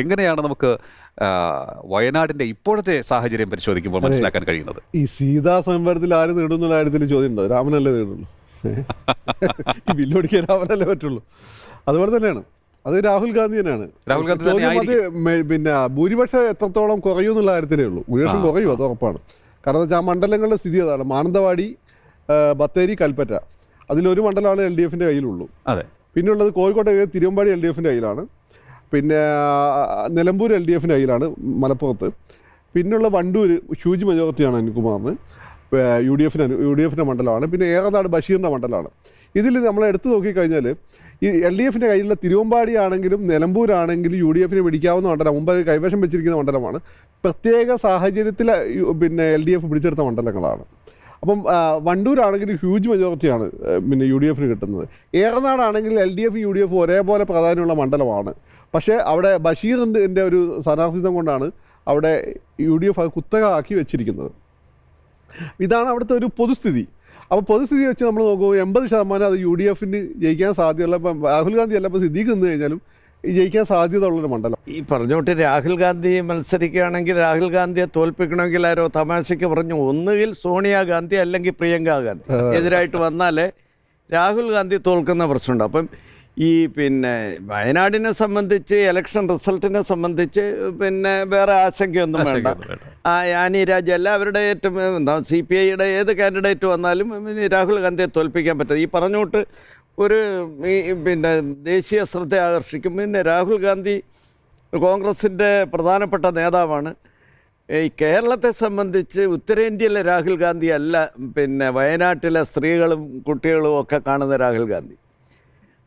എങ്ങനെയാണ് നമുക്ക് വയനാടിന്റെ ഇപ്പോഴത്തെ സാഹചര്യം പരിശോധിക്കുമ്പോൾ മനസ്സിലാക്കാൻ കഴിയുന്നത്? ഈ സീതാ സ്വയംവരത്തിൽ ആര് നേടുന്ന കാര്യത്തിൽ ചോദ്യം ഉണ്ടോ രാമനല്ലേ നേടുള്ളൂ. ബില്ലൊടിക്കാൻ രാമനല്ലേ പറ്റുള്ളൂ. അതുപോലെ തന്നെയാണ്. അത് രാഹുൽ ഗാന്ധി തന്നെയാണ്. രാഹുൽ ഗാന്ധി അത് പിന്നെ ഭൂരിപക്ഷം എത്രത്തോളം കുറയും എന്നുള്ള കാര്യത്തിലേ ഉള്ളൂ. ഭൂരിപക്ഷം കുറയും അത് ഉറപ്പാണ്. കാരണം വെച്ചാൽ ആ മണ്ഡലങ്ങളുടെ സ്ഥിതി അതാണ്. മാനന്തവാടി ബത്തേരി കൽപ്പറ്റ. അതിലൊരു മണ്ഡലമാണ് എൽ ഡി എഫിന്റെ കയ്യിലുള്ളൂ. അതെ. പിന്നുള്ളത് കോഴിക്കോട്ടെ തിരുവമ്പാടി എൽ ഡി എഫിന്റെ കയ്യിലാണ്. പിന്നെ നിലമ്പൂർ എൽ ഡി എഫിന്റെ കയ്യിലാണ് മലപ്പുറത്ത്. പിന്നുള്ള വണ്ടൂർ ഹ്യൂജ് മെജോറിറ്റിയാണ് അനിൽകുമാറിന് യു ഡി എഫിന് യു ഡി എഫിന്റെ മണ്ഡലമാണ്. പിന്നെ ഏറനാട് ബഷീറിന്റെ മണ്ഡലമാണ്. ഇതിൽ നമ്മൾ എടുത്തു നോക്കിക്കഴിഞ്ഞാൽ ഈ എൽ ഡി എഫിന്റെ കയ്യിലുള്ള തിരുവമ്പാടി ആണെങ്കിലും നിലമ്പൂരാണെങ്കിലും യു ഡി എഫിന് പിടിക്കാവുന്ന മണ്ഡലം മുമ്പ് കൈവശം വെച്ചിരിക്കുന്ന മണ്ഡലമാണ്. പ്രത്യേക സാഹചര്യത്തിൽ പിന്നെ എൽ ഡി എഫ് പിടിച്ചെടുത്ത മണ്ഡലങ്ങളാണ്. അപ്പം വണ്ടൂരാണെങ്കിൽ ഹ്യൂജ് മെജോറിറ്റിയാണ് പിന്നെ യു ഡി എഫിന് കിട്ടുന്നത്. ഏറനാടാണെങ്കിൽ L D F U D F ഒരേപോലെ പ്രാധാന്യമുള്ള മണ്ഡലമാണ്. പക്ഷേ അവിടെ ബഷീറിന്റെ ഒരു സ്ഥാനാർത്ഥിത്വം കൊണ്ടാണ് അവിടെ യു ഡി എഫ് കുത്തക ആക്കി വെച്ചിരിക്കുന്നത്. ഇതാണ് അവിടുത്തെ ഒരു പൊതുസ്ഥിതി. അപ്പോൾ പൊതുസ്ഥിതി വെച്ച് നമ്മൾ നോക്കുമ്പോൾ എൺപത് ശതമാനം അത് യു ഡി എഫിന് ജയിക്കാൻ സാധ്യതയുള്ള ഇപ്പം രാഹുൽ ഗാന്ധി അല്ല ഇപ്പോൾ സിദ്ദീഖ് നിന്ന് കഴിഞ്ഞാലും ജയിക്കാൻ സാധ്യത ഉള്ളൊരു മണ്ഡലം. ഈ പറഞ്ഞോട്ട് രാഹുൽ ഗാന്ധി മത്സരിക്കുകയാണെങ്കിൽ രാഹുൽ ഗാന്ധിയെ തോൽപ്പിക്കണമെങ്കിൽ ആരോ തമാശയ്ക്ക് പറഞ്ഞു. ഒന്നുകിൽ സോണിയാഗാന്ധി അല്ലെങ്കിൽ പ്രിയങ്ക ഗാന്ധി. എതിരായിട്ട് വന്നാലേ രാഹുൽ ഗാന്ധി തോൽക്കുന്ന പ്രശ്നമുണ്ട്. അപ്പം ഈ പിന്നെ വയനാടിനെ സംബന്ധിച്ച് ഇലക്ഷൻ റിസൾട്ടിനെ സംബന്ധിച്ച് പിന്നെ വേറെ ആശങ്കയൊന്നും വേണ്ട. ആ ആനി രാജ എല്ലാവരുടെ ഏറ്റവും എന്താ സി പി ഐയുടെ ഏത് കാൻഡിഡേറ്റ് വന്നാലും രാഹുൽ ഗാന്ധിയെ തോൽപ്പിക്കാൻ പറ്റും ഈ പറഞ്ഞോട്ട് ഒരു പിന്നെ ദേശീയ ശ്രദ്ധ ആകർഷിക്കും. പിന്നെ രാഹുൽ ഗാന്ധി കോൺഗ്രസിന്റെ പ്രധാനപ്പെട്ട നേതാവാണ്. ഈ കേരളത്തെ സംബന്ധിച്ച് ഉത്തരേന്ത്യയിലെ രാഹുൽ ഗാന്ധി അല്ല പിന്നെ വയനാട്ടിലെ സ്ത്രീകളും കുട്ടികളും ഒക്കെ കാണുന്ന രാഹുൽ ഗാന്ധി.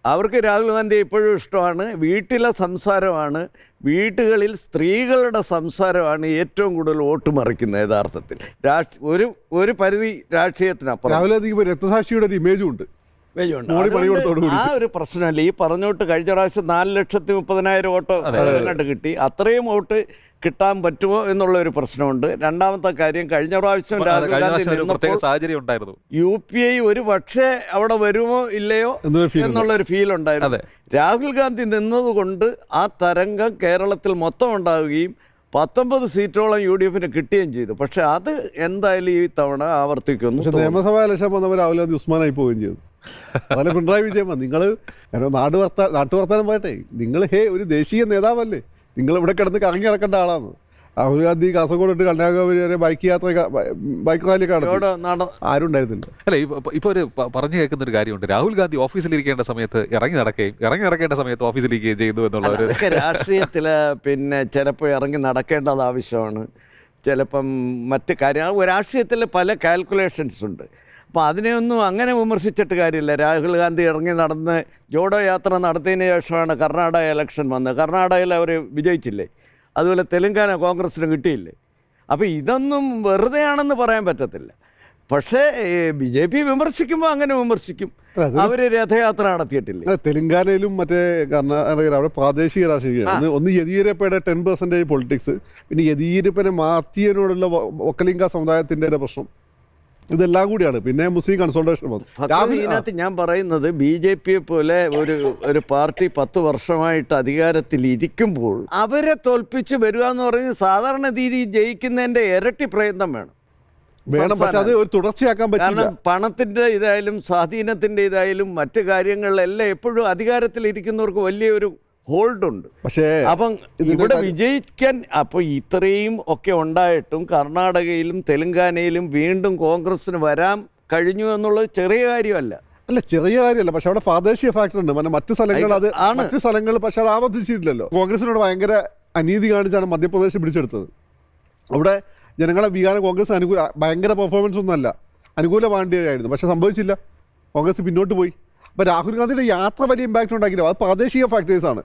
അവർക്ക് രാഹുൽ ഗാന്ധി ഇപ്പോഴും ഇഷ്ടമാണ്. വീട്ടിലെ സംസാരമാണ്. വീട്ടുകളിൽ സ്ത്രീകളുടെ സംസാരമാണ് ഏറ്റവും കൂടുതൽ വോട്ട് മറിക്കുന്നത് യഥാർത്ഥത്തിൽ. രാഷ്ട്ര ഒരു ഒരു പരിധി രാഷ്ട്രീയത്തിനപ്പുറം. രാഹുൽ ഗാന്ധിക്ക് രക്തസാക്ഷിയുടെ ഒരു ഇമേജും ഉണ്ട്. ആ ഒരു പ്രശ്നമല്ല. ഈ പറഞ്ഞോട്ട് കഴിഞ്ഞ പ്രാവശ്യം നാല് ലക്ഷത്തി മുപ്പതിനായിരം വോട്ട് അതിനായിട്ട് കിട്ടി. അത്രയും വോട്ട് കിട്ടാൻ പറ്റുമോ എന്നുള്ള ഒരു പ്രശ്നമുണ്ട്. രണ്ടാമത്തെ കാര്യം കഴിഞ്ഞ പ്രാവശ്യം രാഹുൽ യു പി ഐ ഒരു പക്ഷേ അവിടെ വരുമോ ഇല്ലയോ എന്നുള്ള ഒരു എന്നുള്ളൊരു ഫീൽ ഉണ്ടായിരുന്നു. രാഹുൽ ഗാന്ധി നിന്നതുകൊണ്ട് ആ തരംഗം കേരളത്തിൽ മൊത്തം ഉണ്ടാവുകയും പത്തൊമ്പത് സീറ്റോളം യു ഡി എഫിന് കിട്ടുകയും ചെയ്തു. പക്ഷെ അത് എന്തായാലും ഈ തവണ ആവർത്തിക്കുന്നു നിയമസഭാ ഇലക്ഷൻ രാഹുൽ ഗാന്ധി ഉസ്മാനായി പോവുകയും ചെയ്തു. അതല്ല പിണറായി വിജയമ്മ നിങ്ങൾ നാട് വർത്താ നാട്ടു വർത്താനം പറയട്ടെ നിങ്ങൾ ഹേ ഒരു ദേശീയ നേതാവല്ലേ നിങ്ങൾ ഇവിടെ കിടന്ന് കറങ്ങി നടക്കേണ്ട ആളാണ് രാഹുൽ ഗാന്ധി കാസർഗോഡ് ഇട്ട് കന്യാകുമാരി വരെ ബൈക്ക് യാത്ര ബൈക്ക് റാലി ആരും ഉണ്ടായിരുന്നില്ല അല്ല ഇപ്പൊ ഒരു പറഞ്ഞു കേൾക്കുന്ന ഒരു കാര്യമുണ്ട് രാഹുൽ ഗാന്ധി ഓഫീസിലിരിക്കേണ്ട സമയത്ത് ഇറങ്ങി നടക്കുകയും ഇറങ്ങി നടക്കേണ്ട സമയത്ത് ഓഫീസിലിരിക്കുകയും ചെയ്യുന്നു എന്നുള്ള ഒരു അതൊക്കെ രാഷ്ട്രീയത്തിൽ പിന്നെ ചിലപ്പോൾ ഇറങ്ങി നടക്കേണ്ടത് ആവശ്യമാണ് ചിലപ്പം മറ്റ് കാര്യം രാഷ്ട്രീയത്തിൽ പല കാൽക്കുലേഷൻസ് ഉണ്ട് അപ്പോൾ അതിനെ ഒന്നും അങ്ങനെ വിമർശിച്ചിട്ട് കാര്യമില്ല. രാഹുൽ ഗാന്ധി ഇറങ്ങി നടന്ന് ജോഡോ യാത്ര നടത്തിയതിന് ശേഷമാണ് കർണാടക ഇലക്ഷൻ വന്നത്. കർണാടകയിൽ അവർ വിജയിച്ചില്ലേ? അതുപോലെ തെലുങ്കാന കോൺഗ്രസ്സിന് കിട്ടിയില്ലേ? അപ്പോൾ ഇതൊന്നും വെറുതെയാണെന്ന് പറയാൻ പറ്റത്തില്ല. പക്ഷേ ബി ജെ പി വിമർശിക്കുമ്പോൾ അങ്ങനെ വിമർശിക്കും. അവർ രഥയാത്ര നടത്തിയിട്ടില്ല? തെലുങ്കാനയിലും മറ്റേ കർണാടകയിലും അവിടെ പ്രാദേശിക രാഷ്ട്രീയമാണ് ഒന്ന് യെദിയൂരപ്പയുടെ ടെൻ പെർസെന്റേജ് പൊളിറ്റിക്സ് പിന്നെ യെദ്യൂരപ്പനെ മാർത്തിയനോടുള്ള ഒക്കലിംഗ സമുദായത്തിന്റെ പ്രശ്നം. ഇതെല്ലാം കൂടിയാണ്. പിന്നെ മുസ്ലിം കൺസൾട്ടേഷൻ വന്നു. ഇതിനകത്ത് ഞാൻ പറയുന്നത് ബി ജെ പിയെ പോലെ ഒരു ഒരു പാർട്ടി പത്ത് വർഷമായിട്ട് അധികാരത്തിൽ ഇരിക്കുമ്പോൾ അവരെ തോൽപ്പിച്ച് വരിക എന്ന് പറയുന്നത് സാധാരണ രീതി ജയിക്കുന്നതിന്റെ ഇരട്ടി പ്രയത്നം വേണം. വേണം പക്ഷെ അത് ഒരു തുടർച്ചയാക്കാൻ പറ്റില്ല. കാരണം പണത്തിന്റെ ഇതായാലും സ്വാധീനത്തിന്റെ ഇതായാലും മറ്റു കാര്യങ്ങളിലെല്ലാം എപ്പോഴും അധികാരത്തിൽ ഇരിക്കുന്നവർക്ക് വലിയൊരു ഹോൾഡ് ഉണ്ട്. പക്ഷേ അപ്പം ഇവിടെ വിജയിക്കാൻ അപ്പോൾ ഇത്രയും ഒക്കെ ഉണ്ടായിട്ടും കർണാടകയിലും തെലങ്കാനയിലും വീണ്ടും കോൺഗ്രസ്സിന് വരാൻ കഴിഞ്ഞു എന്നുള്ളത് ചെറിയ കാര്യമല്ല. അല്ല ചെറിയ കാര്യമല്ല. പക്ഷെ അവിടെ പ്രാദേശിക ഫാക്ടർ ഉണ്ട്. মানে മറ്റു സ്ഥലങ്ങൾ അത്. മറ്റു സ്ഥലങ്ങൾ പക്ഷെ അത് ആവർത്തിച്ചിട്ടില്ലല്ലോ. കോൺഗ്രസിനോട് ഭയങ്കര അനീതി കാണിച്ചാണ് മധ്യപ്രദേശ് പിടിച്ചെടുത്തത്. അവിടെ ജനങ്ങളെ വികാരം കോൺഗ്രസ് അനുകൂല ഭയങ്കര പെർഫോമൻസ് ഒന്നുമല്ല അനുകൂല പാണ്ഡ്യയായിരുന്നു പക്ഷെ സംഭവിച്ചില്ല. കോൺഗ്രസ് പിന്നോട്ട് പോയി. അപ്പോൾ രാഹുൽ ഗാന്ധിയുടെ യാത്ര വലിയ ഇമ്പാക്റ്റ് ഉണ്ടാക്കിയില്ല. അത് പ്രാദേശിക ഫാക്ടേഴ്സ് ആണ്.